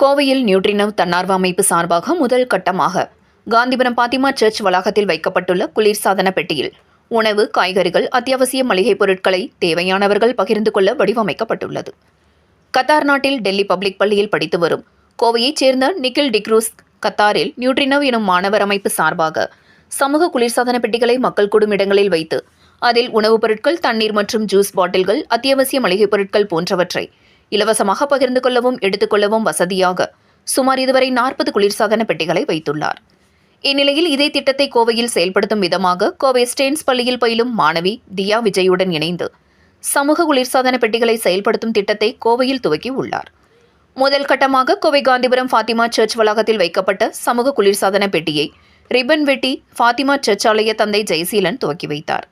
கோவையில் நியூட்ரினவ் தன்னார்வ அமைப்பு சார்பாக முதல் கட்டமாக காந்திபுரம் பாத்திமா சர்ச் வளாகத்தில் வைக்கப்பட்டுள்ள குளிர்சாதன பெட்டியில் உணவு காய்கறிகள் அத்தியாவசிய மளிகைப் பொருட்களை தேவையானவர்கள் பகிர்ந்து கொள்ள வடிவமைக்கப்பட்டுள்ளது. கத்தார் நாட்டில் டெல்லி பப்ளிக் பள்ளியில் படித்து வரும் கோவையைச் சேர்ந்த நிக்கில் டிக்ரூஸ் கத்தாரில் நியூட்ரினவ் எனும் மாணவர் அமைப்பு சார்பாக சமூக குளிர்சாதன பெட்டிகளை மக்கள் கூடும் இடங்களில் வைத்து அதில் உணவுப் பொருட்கள் தண்ணீர் மற்றும் ஜூஸ் பாட்டில்கள் அத்தியாவசிய மளிகைப் பொருட்கள் போன்றவற்றை இலவசமாக பகிர்ந்து கொள்ளவும் எடுத்துக்கொள்ளவும் வசதியாக சுமார் இதுவரை நாற்பது குளிர்சாதன பெட்டிகளை வைத்துள்ளார். இந்நிலையில் இதே திட்டத்தை கோவையில் செயல்படுத்தும் விதமாக கோவை ஸ்டேன்ஸ் பள்ளியில் பயிலும் மாணவி தியா விஜயுடன் இணைந்து சமூக குளிர்சாதன பெட்டிகளை செயல்படுத்தும் திட்டத்தை கோவையில் துவக்கி உள்ளார். முதல் கட்டமாக கோவை காந்திபுரம் ஃபாத்திமா சர்ச் வளாகத்தில் வைக்கப்பட்ட சமூக குளிர்சாதன பெட்டியை ரிப்பன் வெட்டி ஃபாத்திமா சர்ச் ஆலய தந்தை ஜெயசீலன் துவக்கி வைத்தார்.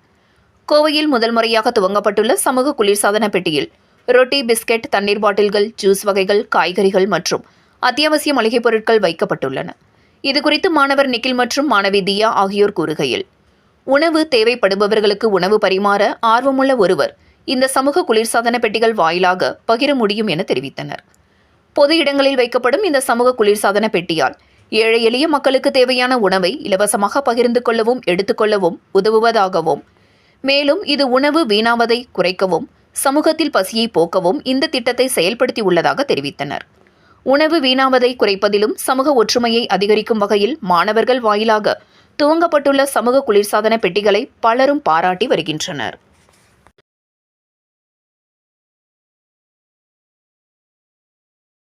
கோவையில் முதல் முறையாக துவங்கப்பட்டுள்ள சமூக குளிர்சாதன பெட்டியில் ரொட்டி பிஸ்கெட் தண்ணீர் பாட்டில்கள் ஜூஸ் வகைகள் காய்கறிகள் மற்றும் அத்தியாவசிய மளிகைப் பொருட்கள் வைக்கப்பட்டுள்ளன. இதுகுறித்து மாணவர் நிக்கில் மற்றும் மாணவி தியா ஆகியோர் கூறுகையில் உணவு தேவைப்படுபவர்களுக்கு உணவு பரிமாற ஆர்வமுள்ள ஒருவர் இந்த சமூக குளிர்சாதன பெட்டிகள் வாயிலாக பகிர முடியும் என தெரிவித்தனர். பொது இடங்களில் வைக்கப்படும் இந்த சமூக குளிர்சாதன பெட்டியால் ஏழை எளிய மக்களுக்கு தேவையான உணவை இலவசமாக பகிர்ந்து கொள்ளவும் எடுத்துக்கொள்ளவும் உதவுவதாகவும் மேலும் இது உணவு வீணாவதை குறைக்கவும் சமூகத்தில் பசியை போக்கவும் இந்த திட்டத்தை செயல்படுத்தி உள்ளதாக தெரிவித்தனர். உணவு வீணாவதை குறைப்பதிலும் சமூக ஒற்றுமையை அதிகரிக்கும் வகையில் மாணவர்கள் வாயிலாக துவங்கப்பட்டுள்ள சமூக குளிர்சாதன பெட்டிகளை பலரும் பாராட்டி வருகின்றனர்.